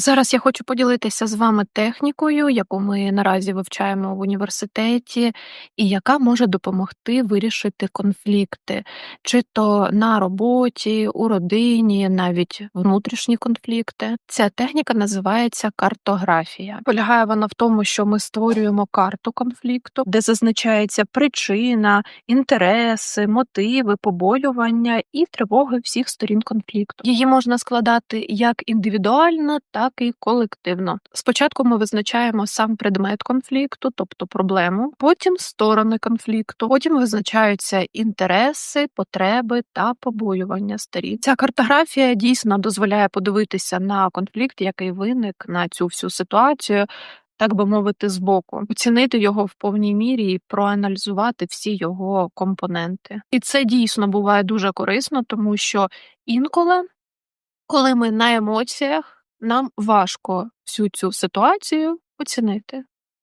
Зараз я хочу поділитися з вами технікою, яку ми наразі вивчаємо в університеті, і яка може допомогти вирішити конфлікти, чи то на роботі, у родині, навіть внутрішні конфлікти. Ця техніка називається картографія. Полягає вона в тому, що ми створюємо карту конфлікту, де зазначається причина, інтереси, мотиви, побоювання і тривоги всіх сторін конфлікту. Її можна складати як індивідуально, так і колективно. Спочатку ми визначаємо сам предмет конфлікту, тобто проблему, потім сторони конфлікту, потім визначаються інтереси, потреби та побоювання сторін. Ця картографія дійсно дозволяє подивитися на конфлікт, який виник на цю всю ситуацію. Так би мовити, збоку, оцінити його в повній мірі і проаналізувати всі його компоненти. І це дійсно буває дуже корисно, тому що інколи, коли ми на емоціях, нам важко всю цю ситуацію оцінити.